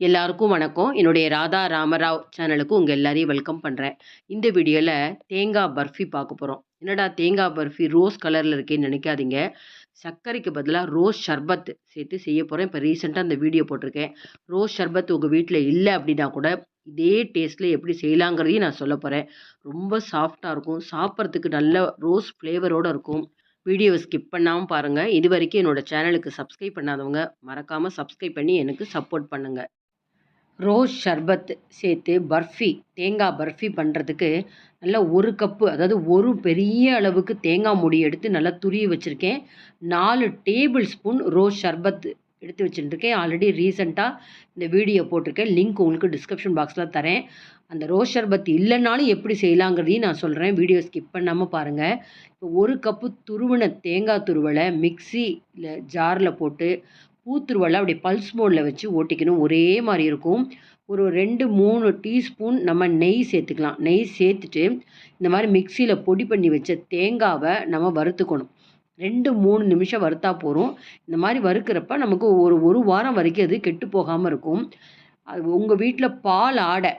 எல்லாருக்கும் வணக்கம். என்னுடைய ராதா ராமராவ் சேனலுக்கு உங்கள் எல்லாரையும் வெல்கம் பண்ணுறேன் இந்த வீடியோவில் தேங்காய் பர்ஃபி பார்க்க போகிறோம் என்னடா தேங்காய் பர்ஃபி ரோஸ் கலரில் இருக்கேன்னு நினைக்காதீங்க. சர்க்கரைக்கு பதிலாக ரோஸ் ஷர்பத் சேர்த்து செய்ய போகிறேன் இப்போ ரீசெண்டாக அந்த வீடியோ போட்டிருக்கேன். ரோஸ் ஷர்பத் உங்கள் வீட்டில் இல்லை அப்படின்னா கூட இதே டேஸ்ட்டில் எப்படி செய்யலாங்கிறதையும் நான் சொல்ல போகிறேன் ரொம்ப சாஃப்டாக இருக்கும். சாப்பிட்றதுக்கு நல்ல ரோஸ் ஃப்ளேவரோடு இருக்கும். வீடியோவை ஸ்கிப் பண்ணாமல் பாருங்கள் இது வரைக்கும் என்னோடய சேனலுக்கு சப்ஸ்கிரைப் பண்ணாதவங்க மறக்காமல் சப்ஸ்கிரைப் பண்ணி எனக்கு சப்போர்ட் பண்ணுங்கள் ரோஸ் ஷர்பத் சேர்த்து பர்ஃபி தேங்காய் பர்ஃபி பண்ணுறதுக்கு நல்லா ஒரு கப்பு அதாவது ஒரு பெரிய அளவுக்கு தேங்காய் மூடி எடுத்து நல்லா துருவி வச்சுருக்கேன். நாலு டேபிள் ஸ்பூன் ரோஸ் ஷர்பத் எடுத்து வச்சுட்டுருக்கேன் ஆல்ரெடி ரீசெண்டாக இந்த வீடியோ போட்டிருக்கேன். லிங்க் உங்களுக்கு டிஸ்கிரிப்ஷன் பாக்ஸில் தரேன். அந்த ரோஸ் ஷர்பத் இல்லைனாலும் எப்படி செய்யலாங்கிறதையும் நான் சொல்கிறேன் வீடியோ ஸ்கிப் பண்ணாமல் பாருங்கள் இப்போ ஒரு கப்பு துருவின தேங்காய் துருவலை மிக்சியில் ஜாரில் போட்டு பூத்துருவலை அப்படி பல்ஸ் போர்டில் வச்சு ஓட்டிக்கணும். ஒரே மாதிரி இருக்கும். ஒரு ரெண்டு மூணு டீஸ்பூன் நம்ம நெய் சேர்த்துக்கலாம். நெய் சேர்த்துட்டு இந்த மாதிரி மிக்சியில் பொடி பண்ணி வச்ச தேங்காவை நம்ம வறுத்துக்கணும். ரெண்டு மூணு நிமிஷம் வறுத்தா போகிறோம் இந்த மாதிரி வறுக்கிறப்ப நமக்கு ஒரு ஒரு வாரம் வரைக்கும் அது கெட்டு போகாமல் இருக்கும். அது உங்கள் வீட்டில் பால் ஆடை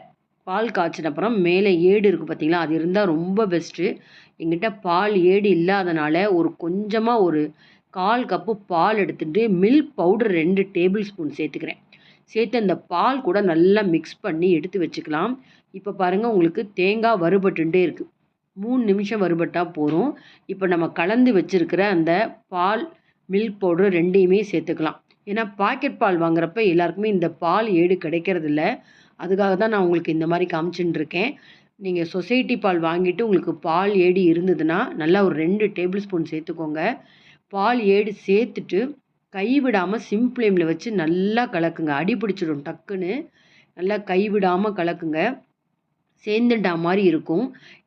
பால் காய்ச்சின அப்புறம் மேலே ஏடு இருக்குது பார்த்தீங்களா அது இருந்தால் ரொம்ப பெஸ்ட்டு எங்கிட்ட பால் ஏடு இல்லாதனால ஒரு கொஞ்சமாக ஒரு கால் கப்பு பால் எடுத்துகிட்டு மில்க் பவுடர் ரெண்டு டேபிள் ஸ்பூன் சேர்த்துக்கிறேன். சேர்த்து அந்த பால் கூட நல்லா மிக்ஸ் பண்ணி எடுத்து வச்சுக்கலாம். இப்போ பாருங்கள் உங்களுக்கு தேங்காய் வறுபட்டுட்டே இருக்குது மூணு நிமிஷம் வறுபட்டால் போதும். இப்போ நம்ம கலந்து வச்சுருக்கிற அந்த பால் மில்க் பவுடர் ரெண்டையுமே சேர்த்துக்கலாம். ஏன்னா பாக்கெட் பால் வாங்குறப்ப எல்லாருக்குமே இந்த பால் ஏடு கிடைக்கிறதில்ல அதுக்காக தான் நான் உங்களுக்கு இந்த மாதிரி காமிச்சுட்டு இருக்கேன். நீங்கள் சொசைட்டி பால் வாங்கிட்டு உங்களுக்கு பால் ஏடி இருந்ததுன்னா நல்லா ஒரு ரெண்டு டேபிள் ஸ்பூன் சேர்த்துக்கோங்க. பால் ஏடு சேர்த்துட்டு கைவிடாமல் சிம் ஃப்ளேமில் வச்சு நல்லா கலக்குங்க. அடி பிடிச்சிடும் டக்குன்னு. நல்லா கைவிடாமல் கலக்குங்க. சேர்ந்துட்டா மாதிரி இருக்கும்.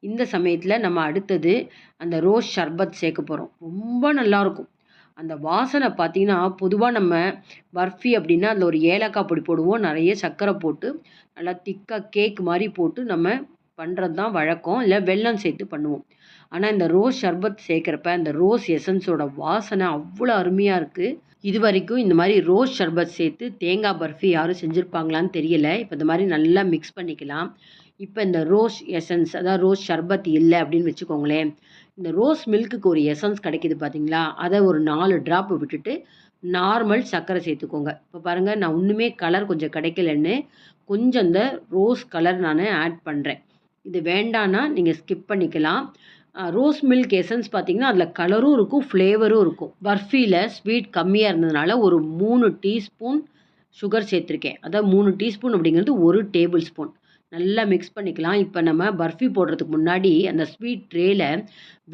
இந்த சமயத்தில் நம்ம அடுத்தது அந்த ரோஸ் ஷர்பத் சேர்க்க போகிறோம் ரொம்ப நல்லாயிருக்கும் அந்த வாசனை பார்த்திங்கன்னா பொதுவாக நம்ம பர்ஃபி அப்படின்னா அதில் ஒரு ஏலக்காய் பொடி போடுவோம். நிறைய சர்க்கரை போட்டு நல்லா திக்காக கேக் மாதிரி போட்டு நம்ம பண்ணுறது தான் வழக்கம். இல்லை வெல்லம் சேர்த்து பண்ணுவோம். ஆனால் இந்த ரோஸ் ஷர்பத் சேர்க்குறப்ப அந்த ரோஸ் எசன்ஸோட வாசனை அவ்வளோ அருமையாக இருக்குது இது வரைக்கும் இந்த மாதிரி ரோஸ் ஷர்பத் சேர்த்து தேங்காய் பர்ஃபி யாரும் செஞ்சுருப்பாங்களான்னு தெரியல. இப்போ இந்த மாதிரி நல்லா மிக்ஸ் பண்ணிக்கலாம். இப்போ இந்த ரோஸ் எசன்ஸ் அதாவது ரோஸ் ஷர்பத் இல்லை அப்படின்னு வச்சுக்கோங்களேன். இந்த ரோஸ் மில்க்குக்கு ஒரு எசன்ஸ் கிடைக்கிது பார்த்தீங்களா அதை ஒரு நாலு ட்ராப் விட்டுட்டு நார்மல் சர்க்கரை சேர்த்துக்கோங்க. இப்போ பாருங்கள் நான் ஒன்றுமே கலர் கொஞ்சம் கிடைக்கலன்னு கொஞ்சம் இந்த ரோஸ் கலர் நான் ஆட் பண்ணுறேன் இது வேண்டான்னா நீங்கள் ஸ்கிப் பண்ணிக்கலாம். ரோஸ் மில்க் எசன்ஸ் பார்த்தீங்கன்னா அதில் கலரும் இருக்கும் ஃப்ளேவரும் இருக்கும். பர்ஃபியில் ஸ்வீட் கம்மியாக இருந்ததுனால ஒரு மூணு டீஸ்பூன் சுகர் சேர்த்துருக்கேன். அதாவது மூணு டீஸ்பூன் அப்படிங்கிறது ஒரு டேபிள் ஸ்பூன் நல்லா மிக்ஸ் பண்ணிக்கலாம். இப்போ நம்ம பர்ஃபி போடுறதுக்கு முன்னாடி அந்த ஸ்வீட் ட்ரேயில்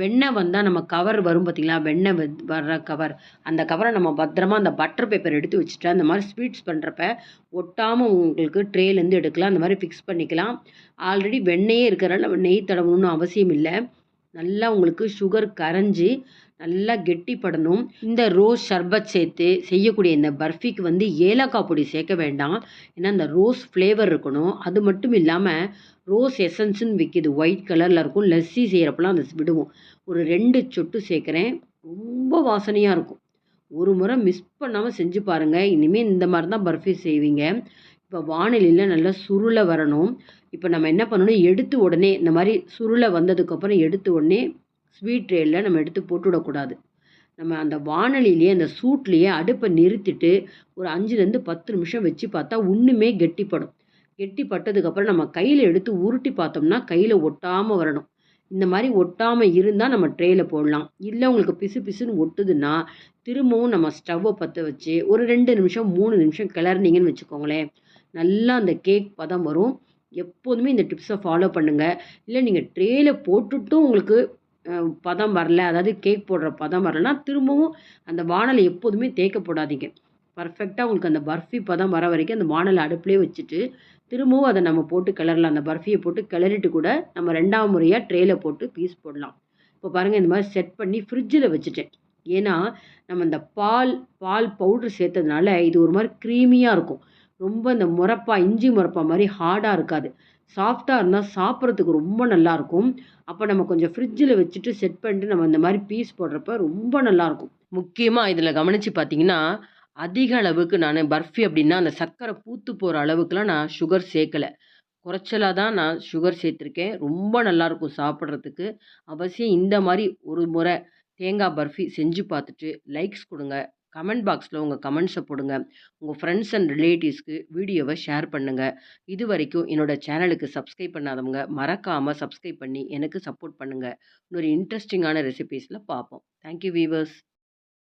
வெண்ணெய் வந்தால் நம்ம கவர் வரும் பார்த்திங்களா வெண்ணெய் வர்ற கவர் அந்த கவரை நம்ம பத்திரமா அந்த பட்டர் பேப்பர் எடுத்து வச்சுட்டு அந்த மாதிரி ஸ்வீட்ஸ் பண்ணுறப்ப ஒட்டாமல் உங்களுக்கு ட்ரேலேருந்து எடுக்கலாம். அந்த மாதிரி ஃபிக்ஸ் பண்ணிக்கலாம். ஆல்ரெடி வெண்ணெயே இருக்கிறனால நம்ம நெய் தடவணும்னு அவசியம் இல்லை. நல்லா உங்களுக்கு சுகர் கரைஞ்சி நல்லா கெட்டிப்படணும். இந்த ரோஸ் ஷர்பத் சேர்த்து செய்யக்கூடிய இந்த பர்ஃபிக்கு வந்து ஏலக்காய் பொடி சேர்க்க வேண்டாம். ஏன்னா இந்த ரோஸ் ஃப்ளேவர் இருக்கணும். அது மட்டும் இல்லாமல் ரோஸ் எசன்ஸுன்னு விற்கிது ஒயிட் கலரில் இருக்கும். லஸ்ஸி செய்கிறப்பெல்லாம் அதை விடுவோம். ஒரு ரெண்டு சொட்டு சேர்க்குறேன். ரொம்ப வாசனையாக இருக்கும். ஒரு முறை மிஸ் பண்ணாமல் செஞ்சு பாருங்கள் இனிமேல் இந்த மாதிரி தான் பர்ஃபி செய்வீங்க. இப்போ வானிலையில் நல்லா சுருளை வரணும். இப்போ நம்ம என்ன பண்ணணும்? எடுத்து உடனே இந்த மாதிரி சுருளை வந்ததுக்கப்புறம் எடுத்து உடனே ஸ்வீட் ட்ரேயில் நம்ம எடுத்து போட்டுவிடக்கூடாது. நம்ம அந்த வானலிலேயே அந்த சூட்லேயே அடுப்பை நிறுத்திட்டு ஒரு அஞ்சுலேருந்து பத்து நிமிஷம் வச்சு பார்த்தா ஒன்றுமே கெட்டிப்படும். கெட்டி பட்டதுக்கப்புறம் நம்ம கையில் எடுத்து உருட்டி பார்த்தோம்னா கையில் ஒட்டாமல் வரணும். இந்த மாதிரி ஒட்டாமல் இருந்தால் நம்ம ட்ரேயில் போடலாம். இல்லை உங்களுக்கு பிசு பிசுன்னு ஒட்டுதுன்னா திரும்பவும் நம்ம ஸ்டவ்வை பற்ற வச்சு ஒரு ரெண்டு நிமிஷம் மூணு நிமிஷம் கிளறினீங்கன்னு வச்சுக்கோங்களேன். நல்லா அந்த கேக் பதம் வரும். எப்போதுமே இந்த டிப்ஸை ஃபாலோ பண்ணுங்கள் இல்லை நீங்கள் ட்ரேயில் போட்டுட்டும் உங்களுக்கு பதம் வரல. அதாவது கேக் போடுற பதம் வரலன்னா திரும்பவும் அந்த வானலை எப்போதுமே தேய்க்க போடாதீங்க. பர்ஃபெக்டாக உங்களுக்கு அந்த பர்ஃபி பதம் வர வரைக்கும் அந்த வானலை அடுப்புலேயே வச்சுட்டு திரும்பவும் அதை நம்ம போட்டு கிளறலாம். அந்த பர்ஃபியை போட்டு கிளறிட்டு கூட நம்ம ரெண்டாவது முறையாக ட்ரேயில் போட்டு பீஸ் போடலாம். இப்போ பாருங்கள் இந்த மாதிரி செட் பண்ணி ஃப்ரிட்ஜில் வச்சுட்டேன். ஏன்னா நம்ம இந்த பால் பால் பவுட்ரு சேர்த்ததுனால இது ஒரு மாதிரி க்ரீமியாக இருக்கும். ரொம்ப இந்த முறப்பா இஞ்சி முறப்பா மாதிரி ஹார்டாக இருக்காது. சாஃப்டாக இருந்தால் சாப்பிட்றதுக்கு ரொம்ப நல்லாயிருக்கும் அப்போ நம்ம கொஞ்சம் ஃப்ரிட்ஜில் வச்சுட்டு செட் பண்ணிட்டு நம்ம இந்த மாதிரி பீஸ் போடுறப்ப ரொம்ப நல்லாயிருக்கும் முக்கியமாக இதில் கவனித்து பார்த்தீங்கன்னா அதிக அளவுக்கு நான் பர்ஃபி அப்படின்னா அந்த சர்க்கரை பூத்து போகிற அளவுக்குலாம் நான் சுகர் சேர்க்கல. குறைச்சலாக தான் நான் சுகர் சேர்த்துருக்கேன். ரொம்ப நல்லாயிருக்கும் சாப்பிட்றதுக்கு. அவசியம் இந்த மாதிரி ஒரு முறை தேங்காய் பர்ஃபி செஞ்சு பார்த்துட்டு லைக்ஸ் கொடுங்க. கமெண்ட் பாக்ஸில் உங்கள் கமெண்ட்ஸை போடுங்க. உங்கள் ஃப்ரெண்ட்ஸ் அண்ட் ரிலேட்டிவ்ஸ்க்கு வீடியோவை ஷேர் பண்ணுங்கள் இது வரைக்கும் என்னோடய சேனலுக்கு சப்ஸ்கிரைப் பண்ணாதவங்க மறக்காமல் சப்ஸ்கிரைப் பண்ணி எனக்கு சப்போர்ட் பண்ணுங்கள் இன்னொரு இன்ட்ரெஸ்டிங்கான ரெசிபீஸில் பார்ப்போம் தேங்க்யூ வீவர்ஸ்